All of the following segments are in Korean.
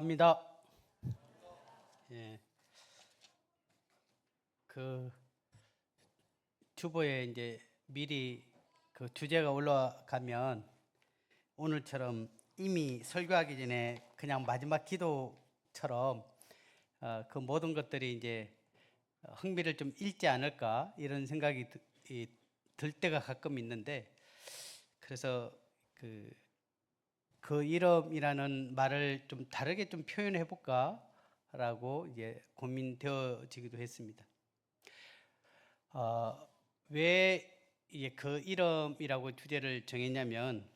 감사합니다. 예. 그 주보에 이제 미리 그 주제가 올라가면 오늘처럼 이미 설교하기 전에 그냥 마지막 기도처럼 어, 그 모든 것들이 이제 흥미를 좀 잃지 않을까 이런 생각이 들 때가 가끔 있는데 그래서 그, 그 이름이라는 말을 좀 다르게 좀 표현해 볼까라고 이제 고민되어지기도 했습니다. 어, 왜 이게 그 이름이라고 주제를 정했냐면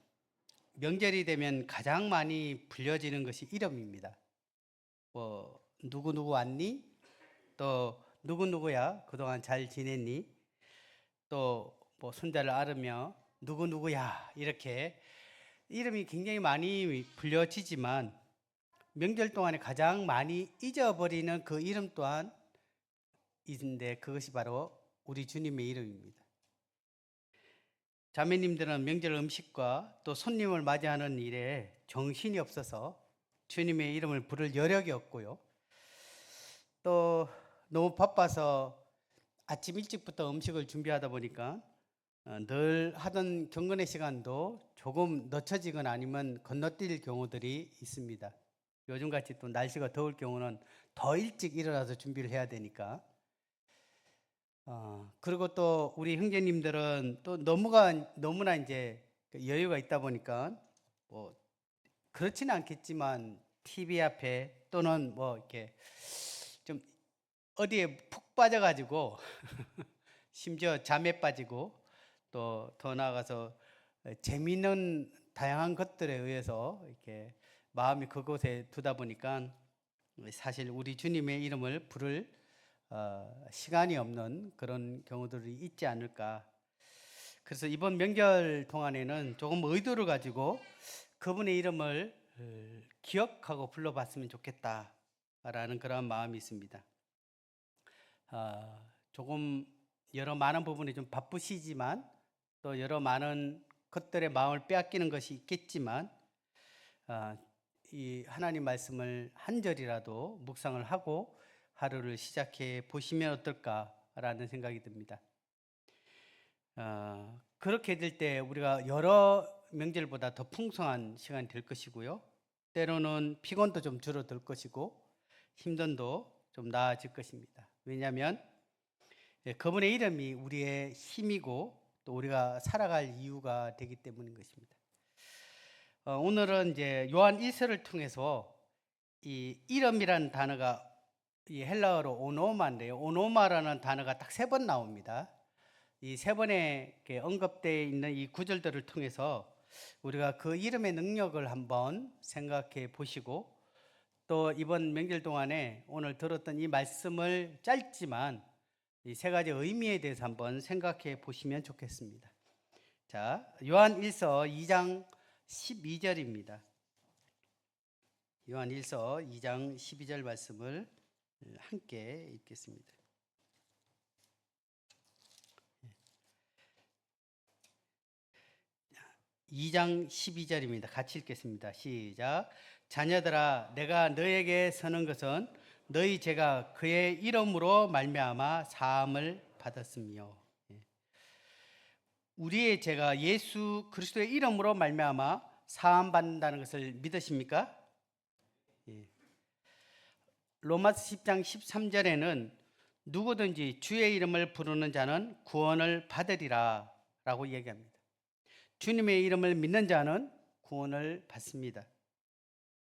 명절이 되면 가장 많이 불려지는 것이 이름입니다. 뭐 누구 누구 왔니? 또 누구 누구야? 그동안 잘 지냈니? 또 뭐 손자를 아르며 누구 누구야? 이렇게 이름이 굉장히 많이 불려지지만 명절 동안에 가장 많이 잊어버리는 그 이름 또한 있는데 그것이 바로 우리 주님의 이름입니다. 자매님들은 명절 음식과 또 손님을 맞이하는 일에 정신이 없어서 주님의 이름을 부를 여력이 없고요. 또 너무 바빠서 아침 일찍부터 음식을 준비하다 보니까 어, 늘 하던 경건의 시간도 조금 늦춰지거나 아니면 건너뛸 경우들이 있습니다. 요즘같이 또 날씨가 더울 경우는 더 일찍 일어나서 준비를 해야 되니까. 어, 그리고 또 우리 형제님들은 또 너무가 너무나 이제 그 여유가 있다 보니까 뭐 그렇지는 않겠지만 TV 앞에 또는 뭐 이렇게 좀 어디에 푹 빠져가지고 심지어 잠에 빠지고 또 더 나아가서 재미있는 다양한 것들에 의해서 이렇게 마음이 그곳에 두다 보니까 사실 우리 주님의 이름을 부를 어, 시간이 없는 그런 경우들이 있지 않을까. 그래서 이번 명절 동안에는 조금 의도를 가지고 그분의 이름을 어, 기억하고 불러봤으면 좋겠다라는 그런 마음이 있습니다. 어, 조금 여러 많은 부분이 좀 바쁘시지만 또 여러 많은 것들의 마음을 빼앗기는 것이 있겠지만 어, 이 하나님 말씀을 한 절이라도 묵상을 하고 하루를 시작해 보시면 어떨까라는 생각이 듭니다. 어, 그렇게 될 때 우리가 여러 명절보다 더 풍성한 시간이 될 것이고요. 때로는 피곤도 좀 줄어들 것이고 힘든도 좀 나아질 것입니다. 왜냐하면 예, 그분의 이름이 우리의 힘이고 또 우리가 살아갈 이유가 되기 때문인 것입니다. 어, 오늘은 이제 요한 1서를 통해서 이 이름이라는 단어가 이 헬라어로 오노마인데요. 오노마라는 단어가 딱 세 번 나옵니다. 이 세 번에 언급되어 있는 이 구절들을 통해서 우리가 그 이름의 능력을 한번 생각해 보시고 또 이번 명절 동안에 오늘 들었던 이 말씀을 짧지만 이 세 가지 의미에 대해서 한번 생각해 보시면 좋겠습니다. 자, 요한 1서 2장 12절입니다. 요한 1서 2장 12절 말씀을 함께 읽겠습니다. 2장 12절입니다. 같이 읽겠습니다. 시작. 자녀들아 내가 너에게 서는 것은 너희 죄가 그의 이름으로 말미암아 사함을 받았으며 예. 우리의 죄가 예수 그리스도의 이름으로 말미암아 사함 받는다는 것을 믿으십니까? 예. 로마서 10장 13절에는 누구든지 주의 이름을 부르는 자는 구원을 받으리라 라고 얘기합니다. 주님의 이름을 믿는 자는 구원을 받습니다.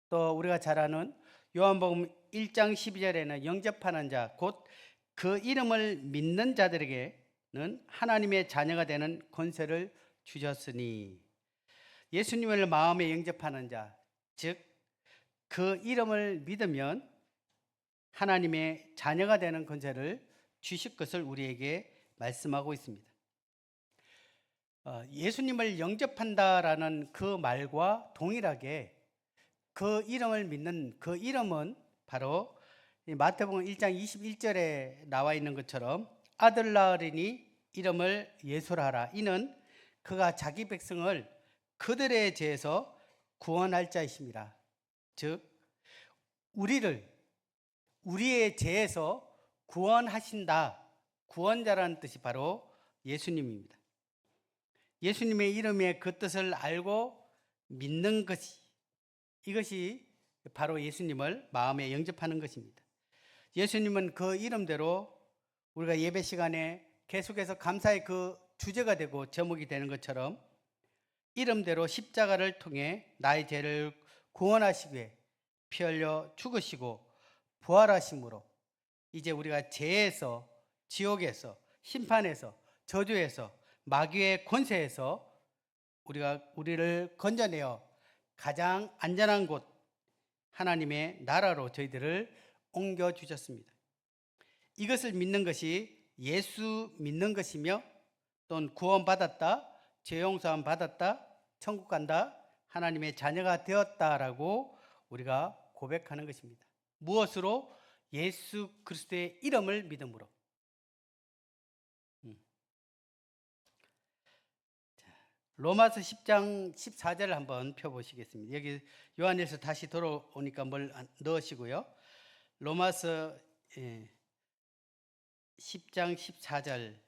또 우리가 잘 아는 요한복음 1장 12절에는 영접하는 자, 곧 그 이름을 믿는 자들에게는 하나님의 자녀가 되는 권세를 주셨으니 예수님을 마음에 영접하는 자, 즉 그 이름을 믿으면 하나님의 자녀가 되는 권세를 주실 것을 우리에게 말씀하고 있습니다. 어, 예수님을 영접한다라는 그 말과 동일하게 그 이름을 믿는 그 이름은 바로 이 마태복음 1장 21절에 나와 있는 것처럼 아들 낳으리니 이름을 예수라라 이는 그가 자기 백성을 그들의 죄에서 구원할 자이심이라 즉 우리를 우리의 죄에서 구원하신다. 구원자라는 뜻이 바로 예수님입니다. 예수님의 이름의 그 뜻을 알고 믿는 것이 이것이 바로 예수님을 마음에 영접하는 것입니다. 예수님은 그 이름대로 우리가 예배 시간에 계속해서 감사의 그 주제가 되고 제목이 되는 것처럼 이름대로 십자가를 통해 나의 죄를 구원하시기 위해 피 흘려 죽으시고 부활하심으로 이제 우리가 죄에서 지옥에서 심판에서 저주에서 마귀의 권세에서 우리가 우리를 건져내어 가장 안전한 곳 하나님의 나라로 저희들을 옮겨 주셨습니다. 이것을 믿는 것이 예수 믿는 것이며 또는 구원받았다, 죄 용서함 받았다, 천국 간다, 하나님의 자녀가 되었다라고 우리가 고백하는 것입니다. 무엇으로? 예수 그리스도의 이름을 믿음으로. 로마서 10장 14절을 한번 펴보시겠습니다. 여기 요한에서 다시 돌아오니까 뭘 안- 넣으시고요. 로마서 예, 10장 14절입니다.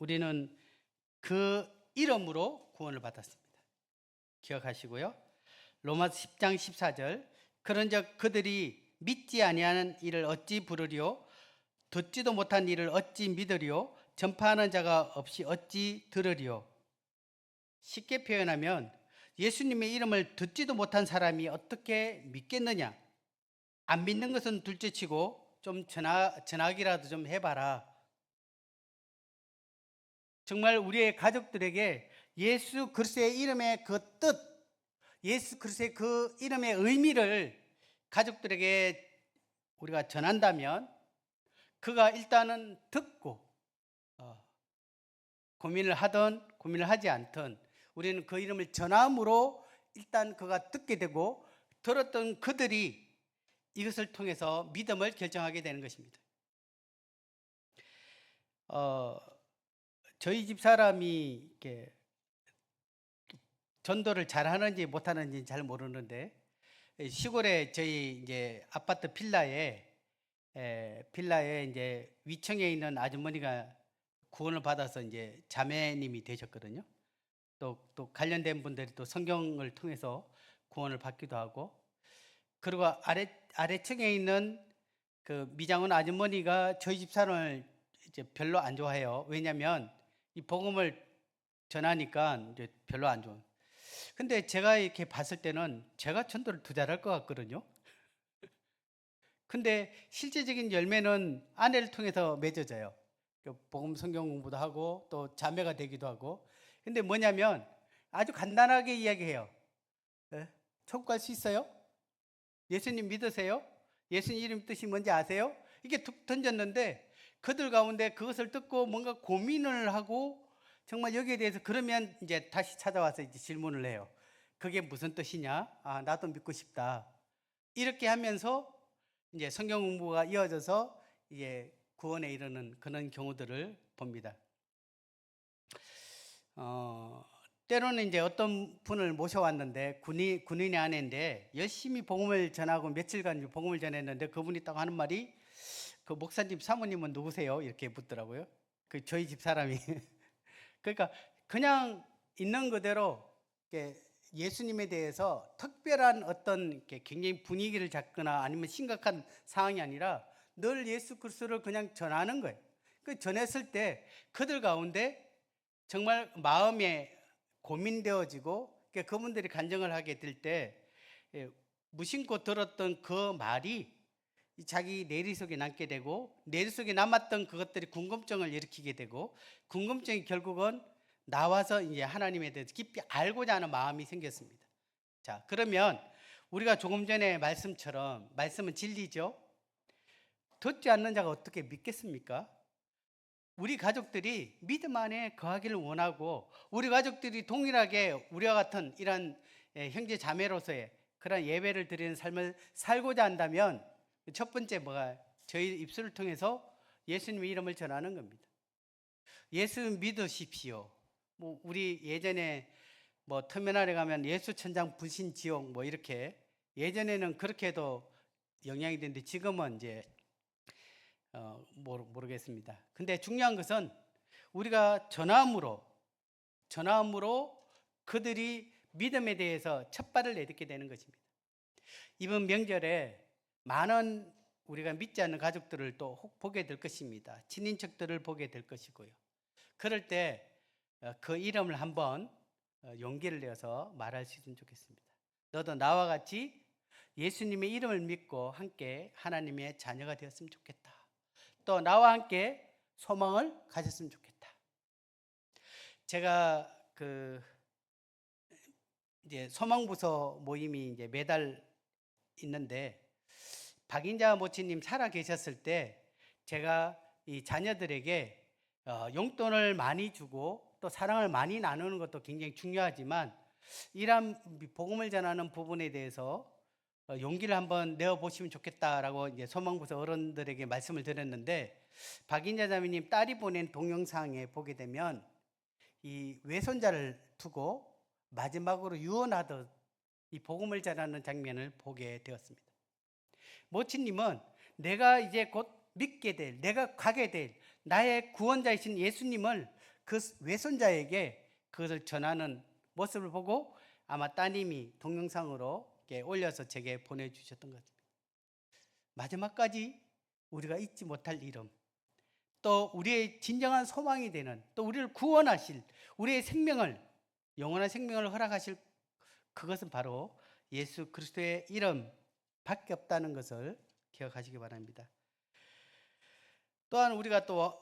우리는 그 이름으로 구원을 받았습니다. 기억하시고요. 로마서 10장 14절 그런즉 그들이 믿지 아니하는 일을 어찌 부르리요 듣지도 못한 일을 어찌 믿으리요 전파하는 자가 없이 어찌 들으리요? 쉽게 표현하면 예수님의 이름을 듣지도 못한 사람이 어떻게 믿겠느냐? 안 믿는 것은 둘째치고 좀 전화, 전화기라도 좀 해봐라. 정말 우리의 가족들에게 예수 그리스도의 이름의 그 뜻, 예수 그리스도의 그 이름의 의미를 가족들에게 우리가 전한다면 그가 일단은 듣고 어, 고민을 하든 고민을 하지 않든 우리는 그 이름을 전함으로 일단 그가 듣게 되고 들었던 그들이 이것을 통해서 믿음을 결정하게 되는 것입니다. 어, 저희 집 사람이 이렇게 전도를 잘 하는지 못 하는지 잘 모르는데 시골에 저희 이제 아파트 빌라에 에, 빌라에 이제 위층에 있는 아주머니가 구원을 받아서 이제 자매님이 되셨거든요. 또 또 관련된 분들이 또 성경을 통해서 구원을 받기도 하고 그리고 아래 아래층에 있는 그 미장원 아주머니가 저희 집 사람을 이제 별로 안 좋아해요. 왜냐하면 이 복음을 전하니까 이제 별로 안 좋아. 근데 제가 이렇게 봤을 때는 제가 전도를 더 잘할 것 같거든요. 근데 실제적인 열매는 아내를 통해서 맺어져요. 그 복음 성경 공부도 하고 또 자매가 되기도 하고. 근데 뭐냐면 아주 간단하게 이야기해요. 예? 천국 갈 수 있어요? 예수님 믿으세요? 예수님 이름 뜻이 뭔지 아세요? 이게 툭 던졌는데 그들 가운데 그것을 듣고 뭔가 고민을 하고 정말 여기에 대해서 그러면 이제 다시 찾아와서 이제 질문을 해요. 그게 무슨 뜻이냐? 아, 나도 믿고 싶다. 이렇게 하면서 이제 성경 공부가 이어져서 이제 구원에 이르는 그런 경우들을 봅니다. 어, 때로는 이제 어떤 분을 모셔왔는데 군인 군인의 아내인데 열심히 복음을 전하고 며칠간 복음을 전했는데 그분이 딱 하는 말이 그 목사님 사모님은 누구세요? 이렇게 묻더라고요. 그 저희 집 사람이 그러니까 그냥 있는 그대로 예수님에 대해서 특별한 어떤 굉장히 분위기를 잡거나 아니면 심각한 상황이 아니라 늘 예수 그리스도를 그냥 전하는 거예요. 그 전했을 때 그들 가운데 정말 마음에 고민되어지고 그러니까 그분들이 간증을 하게 될 때 무심코 들었던 그 말이 이 자기 내리 속에 남게 되고 내리 속에 남았던 그것들이 궁금증을 일으키게 되고 궁금증이 결국은 나와서 이제 하나님에 대해서 깊이 알고자 하는 마음이 생겼습니다. 자, 그러면 우리가 조금 전에 말씀처럼 말씀은 진리죠. 듣지 않는 자가 어떻게 믿겠습니까? 우리 가족들이 믿음 안에 거하기를 원하고 우리 가족들이 동일하게 우리와 같은 이런 예, 형제 자매로서의 그런 예배를 드리는 삶을 살고자 한다면 첫 번째 뭐가 저희 입술을 통해서 예수님의 이름을 전하는 겁니다. 예수 믿으십시오. 뭐 우리 예전에 뭐 터미널에 가면 예수 천장 분신 지옥 뭐 이렇게 예전에는 그렇게도 영향이 되는데 지금은 이제 어, 모르, 모르겠습니다. 근데 중요한 것은 우리가 전함으로 전함으로 그들이 믿음에 대해서 첫 발을 내딛게 되는 것입니다. 이번 명절에 많은 우리가 믿지 않는 가족들을 또혹 보게 될 것입니다. 친인척들을 보게 될 것이고요. 그럴 때 그 이름을 한번 어, 용기를 내서 말할 수 있으면 좋겠습니다. 너도 나와 같이 예수님의 이름을 믿고 함께 하나님의 자녀가 되었으면 좋겠다. 또 나와 함께 소망을 가졌으면 좋겠다. 제가 그 이제 소망부서 모임이 이제 매달 있는데 박인자 모치님 살아 계셨을 때 제가 이 자녀들에게 어, 용돈을 많이 주고 또 사랑을 많이 나누는 것도 굉장히 중요하지만 이런 복음을 전하는 부분에 대해서 어, 용기를 한번 내어 보시면 좋겠다라고 이제 소망부서 어른들에게 말씀을 드렸는데 박인자 자매님 딸이 보낸 동영상에 보게 되면 이 외손자를 두고 마지막으로 유언하듯 이 복음을 전하는 장면을 보게 되었습니다. 모치님은 내가 이제 곧 믿게 될, 내가 가게 될 나의 구원자이신 예수님을 그 외손자에게 그것을 전하는 모습을 보고 아마 따님이 동영상으로 이렇게 올려서 제게 보내주셨던 것 같습니다. 마지막까지 우리가 잊지 못할 이름, 또 우리의 진정한 소망이 되는, 또 우리를 구원하실, 우리의 생명을 영원한 생명을 허락하실 그것은 바로 예수 그리스도의 이름 밖에 없다는 것을 기억하시기 바랍니다. 또한 우리가 또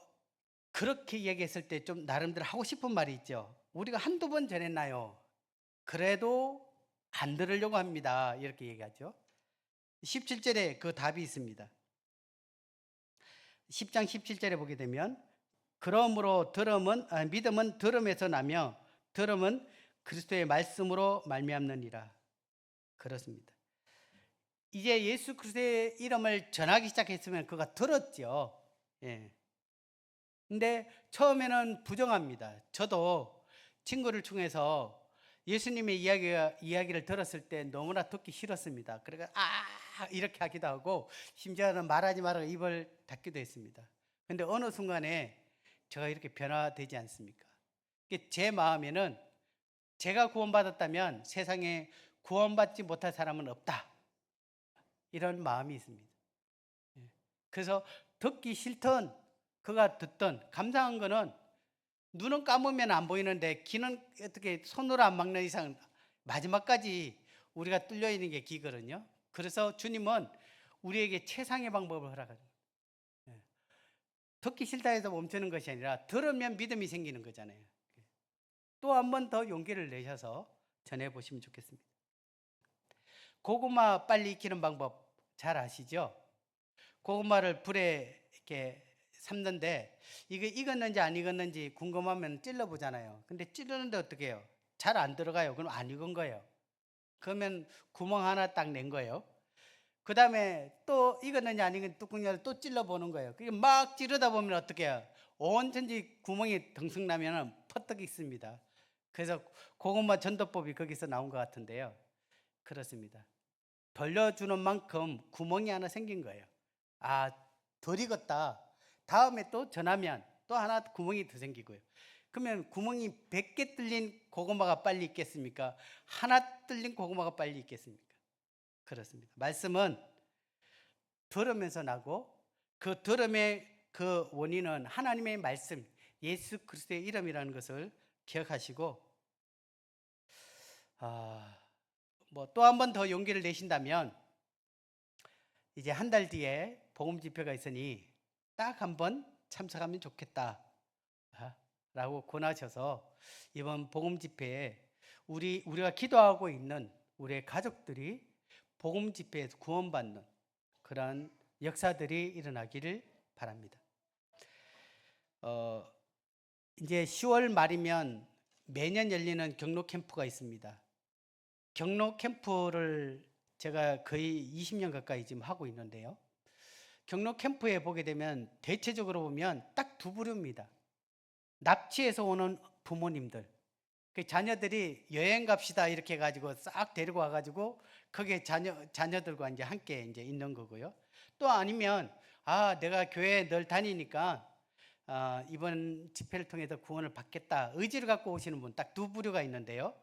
그렇게 얘기했을 때 좀 나름대로 하고 싶은 말이 있죠. 우리가 한두 번 전했나요? 그래도 안 들으려고 합니다. 이렇게 얘기하죠. 17절에 그 답이 있습니다. 10장 17절에 보게 되면 그러므로 들음은 아, 믿음은 들음에서 나며 들음은 그리스도의 말씀으로 말미암느니라. 그렇습니다. 이제 예수 그리스도의 이름을 전하기 시작했으면 그가 들었죠. 예. 근데 처음에는 부정합니다. 저도 친구를 통해서 예수님의 이야기가, 이야기를 들었을 때 너무나 듣기 싫었습니다. 그러니까 아 이렇게 하기도 하고 심지어는 말하지 말아 입을 닫기도 했습니다. 근데 어느 순간에 제가 이렇게 변화되지 않습니까? 제 마음에는 제가 구원받았다면 세상에 구원받지 못할 사람은 없다. 이런 마음이 있습니다. 예. 그래서 듣기 싫던 그가 듣던 감사한 거는 눈은 감으면 안 보이는데 귀는 어떻게 손으로 안 막는 이상 마지막까지 우리가 뚫려 있는 게 귀거든요. 그래서 주님은 우리에게 최상의 방법을 허락하죠. 예. 듣기 싫다 해서 멈추는 것이 아니라 들으면 믿음이 생기는 거잖아요. 또 한 번 더 용기를 내셔서 전해 보시면 좋겠습니다. 고구마 빨리 익히는 방법 잘 아시죠? 고구마를 불에 이렇게 삶는데 이게 익었는지 안 익었는지 궁금하면 찔러 보잖아요. 근데 찔르는데 어떻게 해요? 잘 안 들어가요. 그럼 안 익은 거예요. 그러면 구멍 하나 딱 낸 거예요. 그 다음에 또 익었는지 안 익은 뚜껑을 또 찔러 보는 거예요. 그게 막 찌르다 보면 어떻게 해요? 온전히 구멍이 덩성 나면 퍼뜩 익습니다. 그래서 고구마 전도법이 거기서 나온 것 같은데요. 그렇습니다. 돌려주는 만큼 구멍이 하나 생긴 거예요. 아, 덜 익었다. 다음에 또 전하면 또 하나 구멍이 더 생기고요. 그러면 구멍이 100개 뚫린 고구마가 빨리 익겠습니까? 하나 뚫린 고구마가 빨리 익겠습니까? 그렇습니다. 말씀은 들으면서 나고 그 들음의 그 원인은 하나님의 말씀, 예수 그리스도의 이름이라는 것을 기억하시고 아, 뭐 또 한 번 더 용기를 내신다면 이제 한 달 뒤에 복음 집회가 있으니 딱 한 번 참석하면 좋겠다. 아, 라고 권하셔서 이번 복음 집회에 우리 우리가 기도하고 있는 우리의 가족들이 복음 집회에서 구원받는 그런 역사들이 일어나기를 바랍니다. 어, 이제 10월 말이면 매년 열리는 경로 캠프가 있습니다. 경로 캠프를 제가 거의 20년 가까이 지금 하고 있는데요. 경로 캠프에 보게 되면 대체적으로 보면 딱 두 부류입니다. 납치해서 오는 부모님들, 그 자녀들이 여행 갑시다 이렇게 해가지고 싹 데리고 와가지고 거기에 자녀 자녀들과 이제 함께 이제 있는 거고요. 또 아니면 아 내가 교회 늘 다니니까 아, 이번 집회를 통해서 구원을 받겠다 의지를 갖고 오시는 분 딱 두 부류가 있는데요.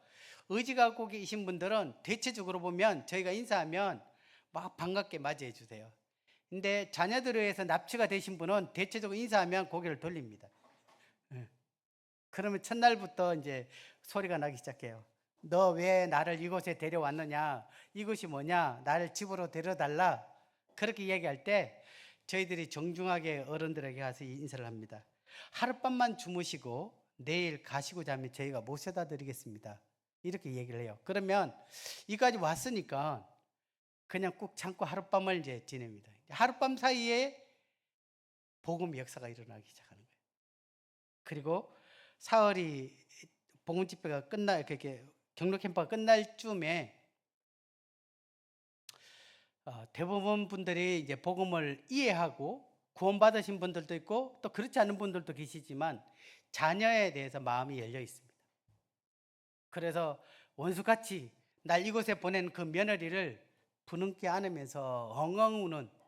의지 갖고 계신 분들은 대체적으로 보면 저희가 인사하면 막 반갑게 맞이해 주세요. 근데 자녀들에 의해서 납치가 되신 분은 대체적으로 인사하면 고개를 돌립니다. 예. 그러면 첫날부터 이제 소리가 나기 시작해요. 너 왜 나를 이곳에 데려왔느냐? 이곳이 뭐냐? 나를 집으로 데려달라. 그렇게 얘기할 때 저희들이 정중하게 어른들에게 가서 인사를 합니다. 하룻밤만 주무시고 내일 가시고자 하면 저희가 모셔다 드리겠습니다. 이렇게 얘기를 해요. 그러면 이까지 왔으니까 그냥 꾹 참고 하룻밤을 이제 지냅니다. 하룻밤 사이에 복음 역사가 일어나기 시작하는 거예요. 그리고 사월이 복음 집회가 끝나 이렇게 경로 캠프가 끝날 쯤에 어, 대부분 분들이 이제 복음을 이해하고 구원받으신 분들도 있고 또 그렇지 않은 분들도 계시지만 자녀에 대해서 마음이 열려 있습니다. 그래서 원수같이 날 이곳에 보낸 그 며느리를 부능케 안으면서 엉엉 우는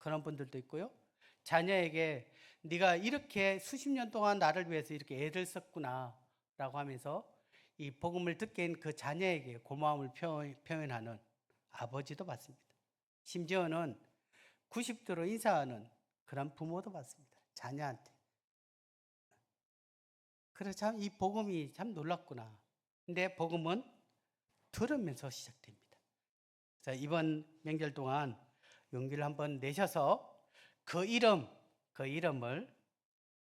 그런 분들도 있고요. 자녀에게 네가 이렇게 수십 년 동안 나를 위해서 이렇게 애를 썼구나 라고 하면서 이 복음을 듣게 한 그 자녀에게 고마움을 표현- 표현하는 아버지도 봤습니다. 심지어는 90도로 인사하는 그런 부모도 봤습니다. 자녀한테. 그래서 참 이 복음이 참 놀랍구나. 근데 복음은 들으면서 시작됩니다. 자, 이번 명절 동안 용기를 한번 내셔서 그 이름, 그 이름을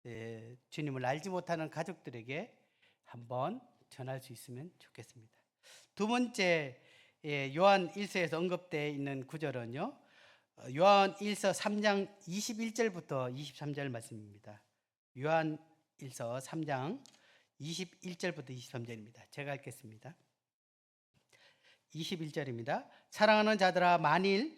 예, 주님을 알지 못하는 가족들에게 한번 전할 수 있으면 좋겠습니다. 두 번째 예, 요한 1서에서 언급되어 있는 구절은요. 어, 요한 1서 3장 21절부터 23절 말씀입니다. 요한 1서 3장 21절부터 23절입니다. 제가 읽겠습니다. 21절입니다. 사랑하는 자들아 만일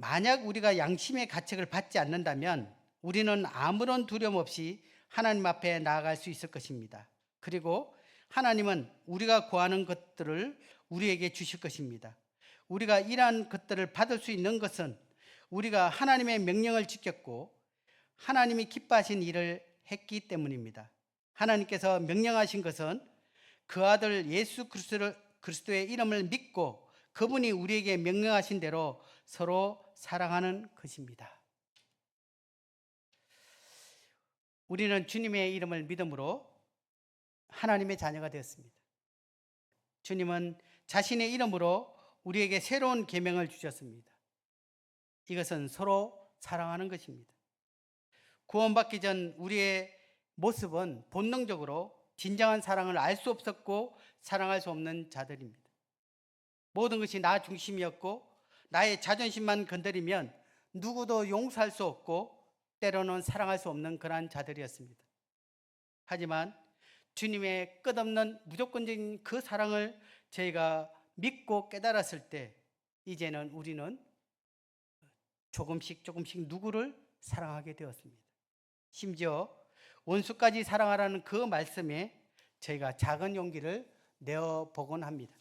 만약 우리가 양심의 가책을 받지 않는다면 우리는 아무런 두려움 없이 하나님 앞에 나아갈 수 있을 것입니다. 그리고 하나님은 우리가 구하는 것들을 우리에게 주실 것입니다. 우리가 이러한 것들을 받을 수 있는 것은 우리가 하나님의 명령을 지켰고 하나님이 기뻐하신 일을 했기 때문입니다. 하나님께서 명령하신 것은 그 아들 예수 그리스도의 이름을 믿고 그분이 우리에게 명령하신 대로 서로 사랑하는 것입니다. 우리는 주님의 이름을 믿음으로 하나님의 자녀가 되었습니다. 주님은 자신의 이름으로 우리에게 새로운 계명을 주셨습니다. 이것은 서로 사랑하는 것입니다. 구원받기 전 우리의 모습은 본능적으로 진정한 사랑을 알 수 없었고 사랑할 수 없는 자들입니다. 모든 것이 나 중심이었고 나의 자존심만 건드리면 누구도 용서할 수 없고 때로는 사랑할 수 없는 그러한 자들이었습니다. 하지만 주님의 끝없는 무조건적인 그 사랑을 저희가 믿고 깨달았을 때 이제는 우리는 조금씩 조금씩 누구를 사랑하게 되었습니다. 심지어 원수까지 사랑하라는 그 말씀에 저희가 작은 용기를 내어 보곤 합니다.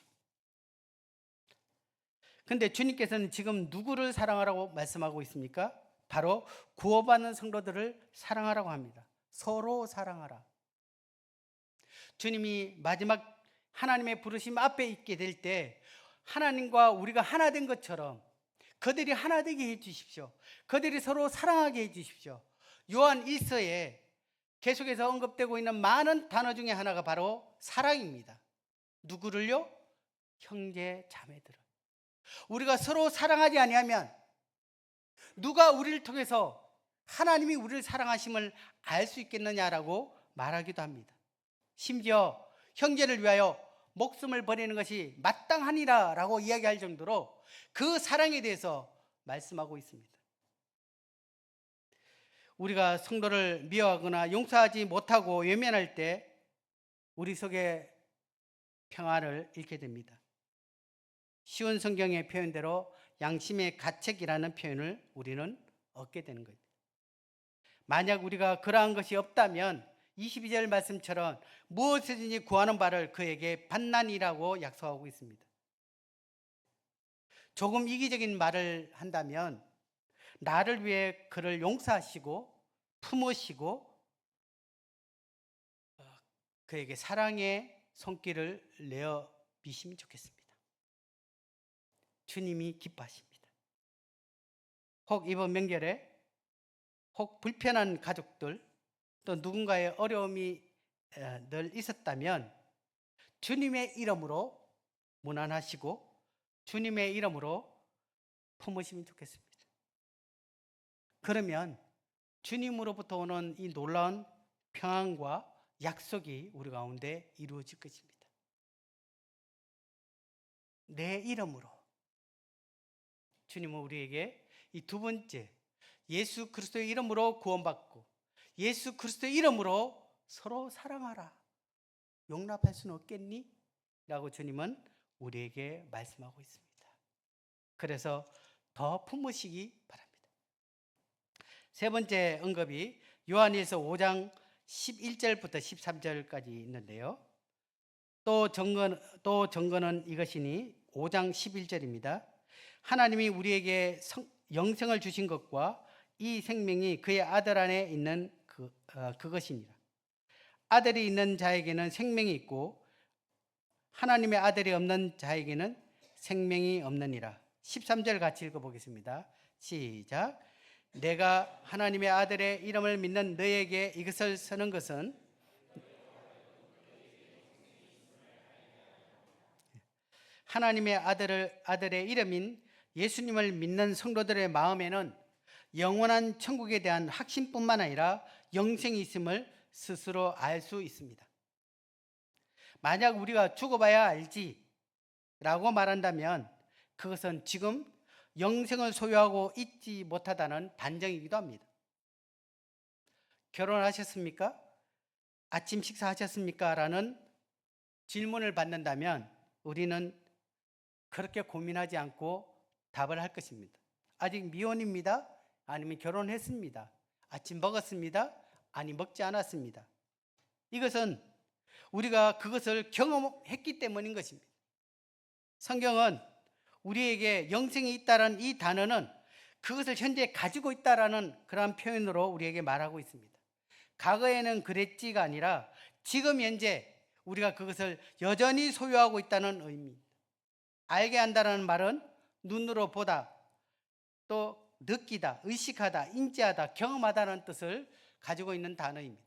근데 주님께서는 지금 누구를 사랑하라고 말씀하고 있습니까? 바로 구원받는 성도들을 사랑하라고 합니다. 서로 사랑하라. 주님이 마지막 하나님의 부르심 앞에 있게 될 때 하나님과 우리가 하나 된 것처럼 그들이 하나 되게 해 주십시오. 그들이 서로 사랑하게 해 주십시오. 요한 1서에 계속해서 언급되고 있는 많은 단어 중에 하나가 바로 사랑입니다. 누구를요? 형제 자매들을. 우리가 서로 사랑하지 아니하면 누가 우리를 통해서 하나님이 우리를 사랑하심을 알 수 있겠느냐라고 말하기도 합니다. 심지어 형제를 위하여 목숨을 버리는 것이 마땅하니라라고 이야기할 정도로 그 사랑에 대해서 말씀하고 있습니다. 우리가 성도를 미워하거나 용서하지 못하고 외면할 때 우리 속에 평화를 잃게 됩니다. 쉬운 성경의 표현대로 양심의 가책이라는 표현을 우리는 얻게 되는 겁니다. 만약 우리가 그러한 것이 없다면 22절 말씀처럼 무엇이든지 구하는 바를 그에게 받나니라고 약속하고 있습니다. 조금 이기적인 말을 한다면 나를 위해 그를 용서하시고 품으시고 어, 그에게 사랑의 손길을 내어 비시면 좋겠습니다. 주님이 기뻐하십니다. 혹 이번 명절에 혹 불편한 가족들 또 누군가의 어려움이 에, 늘 있었다면 주님의 이름으로 무난하시고 주님의 이름으로 품으시면 좋겠습니다. 그러면 주님으로부터 오는 이 놀라운 평안과 약속이 우리 가운데 이루어질 것입니다. 내 이름으로 주님은 우리에게 이 두 번째 예수 그리스도의 이름으로 구원받고 예수 그리스도의 이름으로 서로 사랑하라. 용납할 수는 없겠니? 라고 주님은 우리에게 말씀하고 있습니다. 그래서 더 품으시기 바랍니다. 세 번째 언급이 요한일서 5장 11절부터 13절까지 있는데요. 또 정건 또 정건은 이것이니 5장 11절입니다. 하나님이 우리에게 성, 영생을 주신 것과 이 생명이 그의 아들 안에 있는 그, 어, 그것이니라. 아들이 있는 자에게는 생명이 있고 하나님의 아들이 없는 자에게는 생명이 없느니라. 13절 같이 읽어보겠습니다. 시작. 내가 하나님의 아들의 이름을 믿는 너에게 이것을 쓰는 것은 하나님의 아들을 아들의 이름인 예수님을 믿는 성도들의 마음에는 영원한 천국에 대한 확신뿐만 아니라 영생이 있음을 스스로 알 수 있습니다. 만약 우리가 죽어봐야 알지 라고 말한다면 그것은 지금 영생을 소유하고 있지 못하다는 반정이기도 합니다. 결혼하셨습니까? 아침 식사하셨습니까? 라는 질문을 받는다면 우리는 그렇게 고민하지 않고 답을 할 것입니다. 아직 미혼입니다. 아니면 결혼했습니다. 아침 먹었습니다. 아니 먹지 않았습니다. 이것은 우리가 그것을 경험했기 때문인 것입니다. 성경은 우리에게 영생이 있다는 이 단어는 그것을 현재 가지고 있다라는 그러한 표현으로 우리에게 말하고 있습니다. 과거에는 그랬지가 아니라 지금 현재 우리가 그것을 여전히 소유하고 있다는 의미입니다. 알게 한다는 말은 눈으로 보다 또 느끼다, 의식하다, 인지하다, 경험하다는 뜻을 가지고 있는 단어입니다.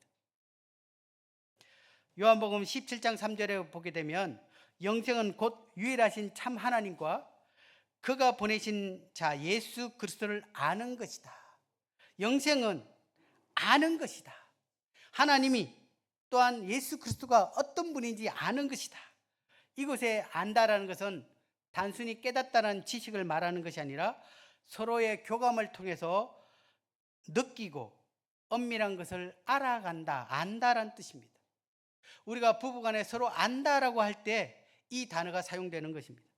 요한복음 17장 3절에 보게 되면 영생은 곧 유일하신 참 하나님과 그가 보내신 자 예수 그리스도를 아는 것이다. 영생은 아는 것이다. 하나님이 또한 예수 그리스도가 어떤 분인지 아는 것이다. 이곳에 안다라는 것은 단순히 깨닫다는 지식을 말하는 것이 아니라 서로의 교감을 통해서 느끼고 엄밀한 것을 알아간다, 안다라는 뜻입니다. 우리가 부부간에 서로 안다라고 할 때 이 단어가 사용되는 것입니다.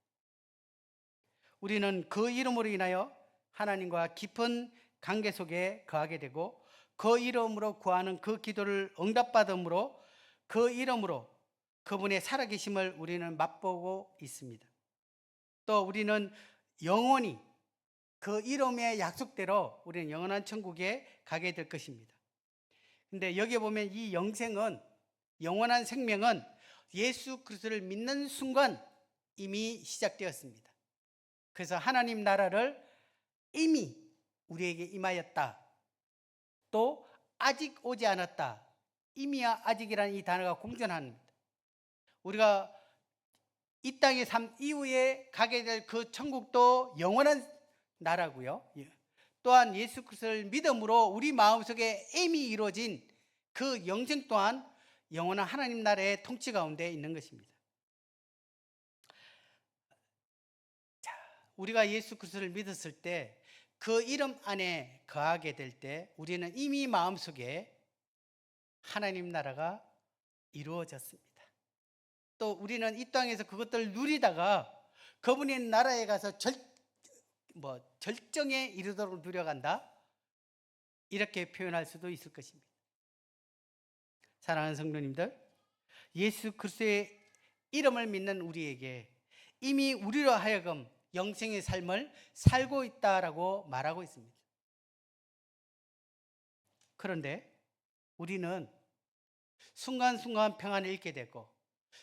우리는 그 이름으로 인하여 하나님과 깊은 관계 속에 거하게 되고 그 이름으로 구하는 그 기도를 응답받음으로 그 이름으로 그분의 살아계심을 우리는 맛보고 있습니다. 또 우리는 영원히 그 이름의 약속대로 우리는 영원한 천국에 가게 될 것입니다. 근데 여기 보면 이 영생은 영원한 생명은 예수 그리스도를 믿는 순간 이미 시작되었습니다. 그래서 하나님 나라를 이미 우리에게 임하였다. 또 아직 오지 않았다. 이미야 아직이라는 이 단어가 공존합니다. 우리가 이 땅의 삶 이후에 가게 될 그 천국도 영원한 나라고요. 예. 또한 예수 그리스도를 믿음으로 우리 마음속에 이미 이루어진 그 영생 또한 영원한 하나님 나라의 통치 가운데 있는 것입니다. 자, 우리가 예수 그리스도를 믿었을 때 그 이름 안에 거하게 될 때 우리는 이미 마음속에 하나님 나라가 이루어졌습니다. 또 우리는 이 땅에서 그것들을 누리다가 그분의 나라에 가서 절, 뭐 절정에 이르도록 누려간다. 이렇게 표현할 수도 있을 것입니다. 사랑하는 성도님들, 예수 그리스도의 이름을 믿는 우리에게 이미 우리로 하여금 영생의 삶을 살고 있다라고 말하고 있습니다. 그런데 우리는 순간순간 평안을 잃게 되고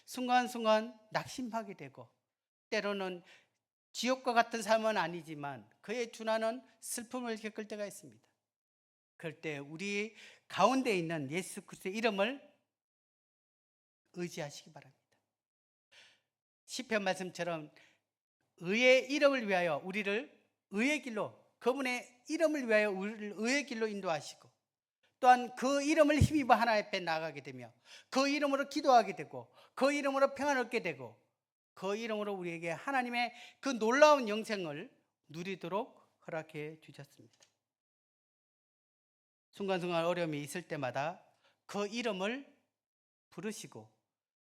순간순간 낙심하게 되고 때로는 지옥과 같은 삶은 아니지만 그에 준하는 슬픔을 겪을 때가 있습니다. 그럴 때 우리 가운데 있는 예수 그리스도의 이름을 의지하시기 바랍니다. 시편 말씀처럼 의의 이름을 위하여 우리를 의의 길로 그분의 이름을 위하여 우리를 의의 길로 인도하시고 또한 그 이름을 힘입어 하나님 앞에 나가게 되며 그 이름으로 기도하게 되고 그 이름으로 평안을 얻게 되고 그 이름으로 우리에게 하나님의 그 놀라운 영생을 누리도록 허락해 주셨습니다. 순간순간 어려움이 있을 때마다 그 이름을 부르시고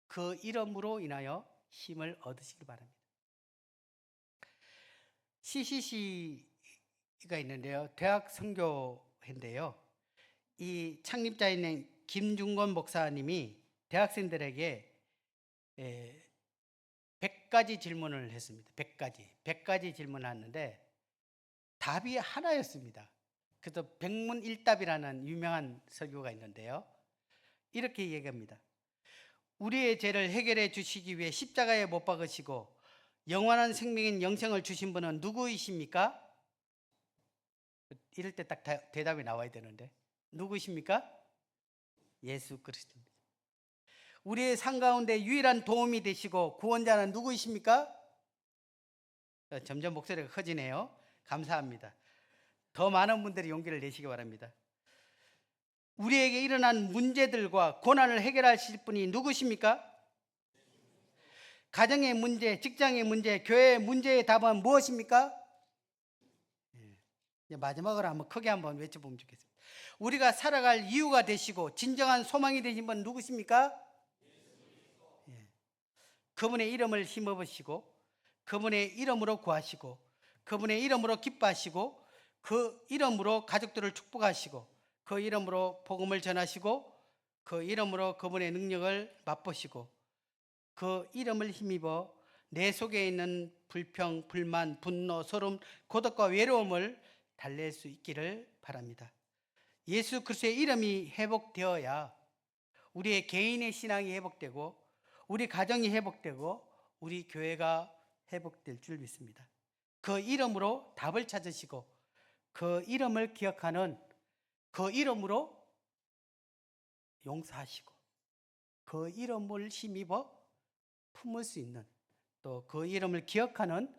그 이름으로 인하여 힘을 얻으시기 바랍니다. CCC가 있는데요. 대학 선교회인데요. 이 창립자인 김중건 목사님이 대학생들에게 에, 100가지 질문을 했습니다. 100가지. 100가지 질문을 하는데 답이 하나였습니다. 그래서 백문일답이라는 유명한 설교가 있는데요. 이렇게 얘기합니다. 우리의 죄를 해결해 주시기 위해 십자가에 못 박으시고 영원한 생명인 영생을 주신 분은 누구이십니까? 이럴 때 딱 대답이 나와야 되는데 누구십니까? 예수 그리스도입니다. 우리의 삶 가운데 유일한 도움이 되시고 구원자는 누구이십니까? 어, 점점 목소리가 커지네요. 감사합니다. 더 많은 분들이 용기를 내시기 바랍니다. 우리에게 일어난 문제들과 고난을 해결하실 분이 누구십니까? 가정의 문제, 직장의 문제, 교회의 문제의 답은 무엇입니까? 예. 마지막으로 한번 크게 한번 외쳐보면 좋겠습니다. 우리가 살아갈 이유가 되시고 진정한 소망이 되신 분 누구십니까? 예. 그분의 이름을 힘입으시고 그분의 이름으로 구하시고 그분의 이름으로 기뻐하시고 그 이름으로 가족들을 축복하시고 그 이름으로 복음을 전하시고 그 이름으로 그분의 능력을 맛보시고 그 이름을 힘입어 내 속에 있는 불평, 불만, 분노, 소름, 고독과 외로움을 달랠 수 있기를 바랍니다. 예수 그리스도의 이름이 회복되어야 우리의 개인의 신앙이 회복되고 우리 가정이 회복되고 우리 교회가 회복될 줄 믿습니다. 그 이름으로 답을 찾으시고 그 이름을 기억하는 그 이름으로 용서하시고 그 이름을 힘입어 품을 수 있는 또 그 이름을 기억하는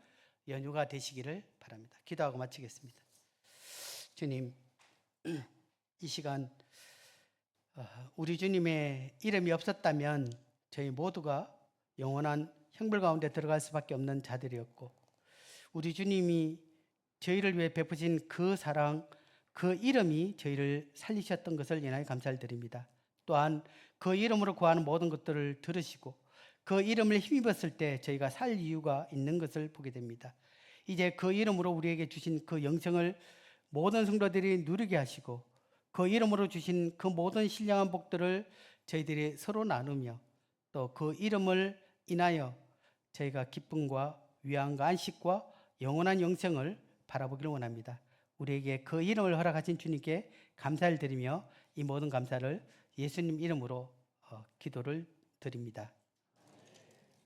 연휴가 되시기를 바랍니다. 기도하고 마치겠습니다. 주님, 이 시간 어, 우리 주님의 이름이 없었다면 저희 모두가 영원한 형벌 가운데 들어갈 수밖에 없는 자들이었고 우리 주님이 저희를 위해 베푸신 그 사랑, 그 이름이 저희를 살리셨던 것을 인하여 감사를 드립니다. 또한 그 이름으로 구하는 모든 것들을 들으시고 그 이름을 힘입었을 때 저희가 살 이유가 있는 것을 보게 됩니다. 이제 그 이름으로 우리에게 주신 그 영생을 모든 성도들이 누리게 하시고 그 이름으로 주신 그 모든 신령한 복들을 저희들이 서로 나누며 또 그 이름을 인하여 저희가 기쁨과 위안과 안식과 영원한 영생을 바라보기를 원합니다. 우리에게 그 이름을 허락하신 주님께 감사를 드리며 이 모든 감사를 예수님 이름으로 어, 기도를 드립니다.